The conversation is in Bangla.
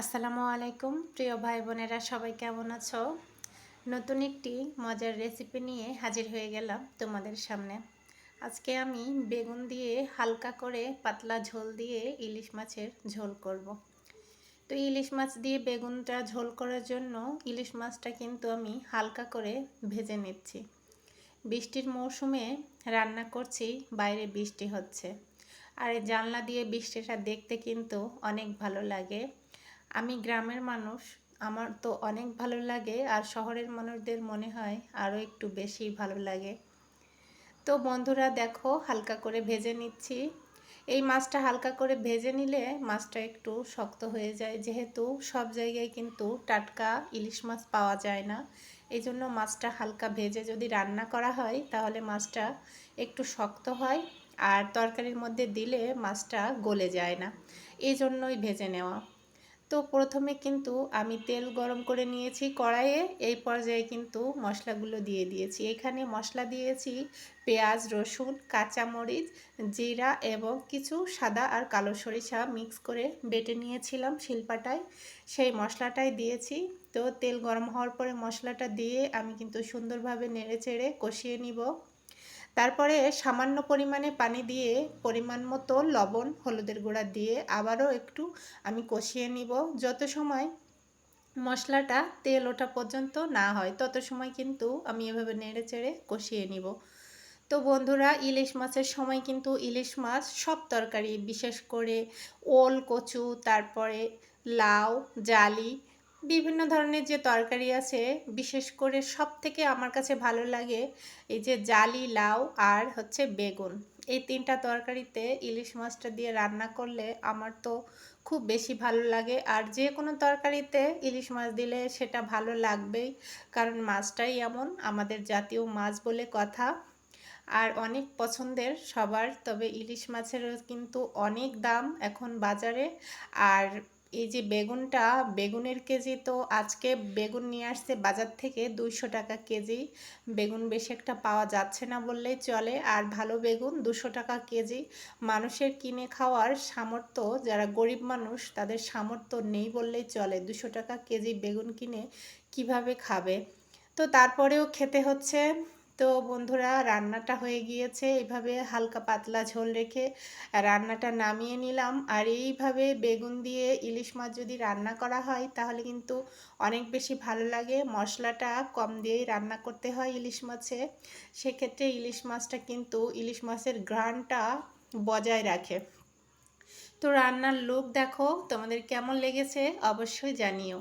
আসসালামু আলাইকুম, প্রিয় ভাই বোনেরা সবাই কেমন আছো? নতুন একটি মজার রেসিপি নিয়ে হাজির হয়ে গেলাম তোমাদের সামনে। আজকে আমি বেগুন দিয়ে হালকা করে পাতলা ঝোল দিয়ে ইলিশ মাছের ঝোল করব। তো ইলিশ মাছ দিয়ে বেগুনটা ঝোল করার জন্য ইলিশ মাছটা কিন্তু আমি হালকা করে ভেজে নিচ্ছি। বৃষ্টির মৌসুমে রান্না করছি, বাইরে বৃষ্টি হচ্ছে। আর এই জানলা দিয়ে বৃষ্টিটা দেখতে কিন্তু অনেক ভালো লাগে। আমি গ্রামের মানুষ, আমার তো অনেক ভালো লাগে আর শহরের মানুষদের মনে হয় আরও একটু বেশি ভালো লাগে। তো বন্ধুরা দেখো, হালকা করে ভেজে নিচ্ছি। এই মাছটা হালকা করে ভেজে নিলে মাছটা একটু শক্ত হয়ে যায়। যেহেতু সব জায়গায় কিন্তু টাটকা ইলিশ মাছ পাওয়া যায় না, এই জন্য মাছটা হালকা ভেজে যদি রান্না করা হয়, তাহলে মাছটা একটু শক্ত হয় আর তরকারির মধ্যে দিলে মাছটা গলে যায় না। এই জন্যই ভেজে নেওয়া। তো প্রথমে কিন্তু আমি তেল গরম করে নিয়েছি কড়াইয়ে। এই পর্যায়ে কিন্তু মশলাগুলো দিয়ে দিয়েছি। এখানে মশলা দিয়েছি পেঁয়াজ, রসুন, কাঁচামরিচ, জিরা এবং কিছু সাদা আর কালো সরিষা মিক্স করে বেটে নিয়েছিলাম শিলপাটায়। সেই মশলাটাই দিয়েছি। তো তেল গরম হওয়ার পরে মশলাটা দিয়ে আমি কিন্তু সুন্দরভাবে নেড়ে চেড়ে কষিয়ে নিব। তারপরে সামান্য পরিমাণে পানি দিয়ে পরিমাণ মতো লবণ, হলুদের গুঁড়া দিয়ে আবারও একটু আমি কষিয়ে নিব। যত সময় মশলাটা তেল ওঠা পর্যন্ত না হয়, তত সময় কিন্তু আমি এভাবে নেড়ে চেড়ে কষিয়ে নিব। তো বন্ধুরা, ইলিশ মাছের সময় কিন্তু ইলিশ মাছ সব তরকারি, বিশেষ করে ওল, কচু, তারপরে লাউ, জালি বিভিন্ন ধরনের যে তরকারি আছে, বিশেষ করে সব থেকে আমার কাছে ভালো লাগে এই যে জালি, লাউ আর হচ্ছে বেগুন। এই তিনটা তরকারিতে ইলিশ মাছটা দিয়ে রান্না করলে আমার তো খুব বেশি ভালো লাগে। আর যে কোনো তরকারিতে ইলিশ মাছ দিলে সেটা ভালো লাগবেই, কারণ মাছটাই এমন আমাদের জাতীয় মাছ বলে কথা। আর অনেক পছন্দের সবার, তবে ইলিশ মাছেরও কিন্তু অনেক দাম এখন বাজারে। আর এই যে বেগুনটা, বেগুনের কেজি তো আজকে বেগুন নিয়ে আসছে বাজার থেকে দুইশো টাকা কেজি। বেগুন বেশি একটা পাওয়া যাচ্ছে না বললেই চলে। আর ভালো বেগুন দুশো টাকা কেজি। মানুষের কিনে খাওয়ার সামর্থ্য, যারা গরিব মানুষ, তাদের সামর্থ্য নেই বললেই চলে। দুশো টাকা কেজি বেগুন কিনে কীভাবে খাবে? তো তারপরেও খেতে হচ্ছে তো বন্ধুরা, রান্নাটা হয়ে গিয়েছে। এইভাবে হালকা পাতলা ঝোল রেখে রান্নাটা নামিয়ে নিলাম। আর এইভাবে বেগুন দিয়ে ইলিশ মাছ যদি রান্না করা হয়, তাহলে কিন্তু অনেক বেশি ভালো লাগে। মশলাটা কম দিয়েই রান্না করতে হয় ইলিশ মাছে। সেক্ষেত্রে ইলিশ মাছটা কিন্তু ইলিশ মাছের ঘ্রাণটা বজায় রাখে। তো রান্নার লুক দেখো, তোমাদের কেমন লেগেছে অবশ্যই জানিও।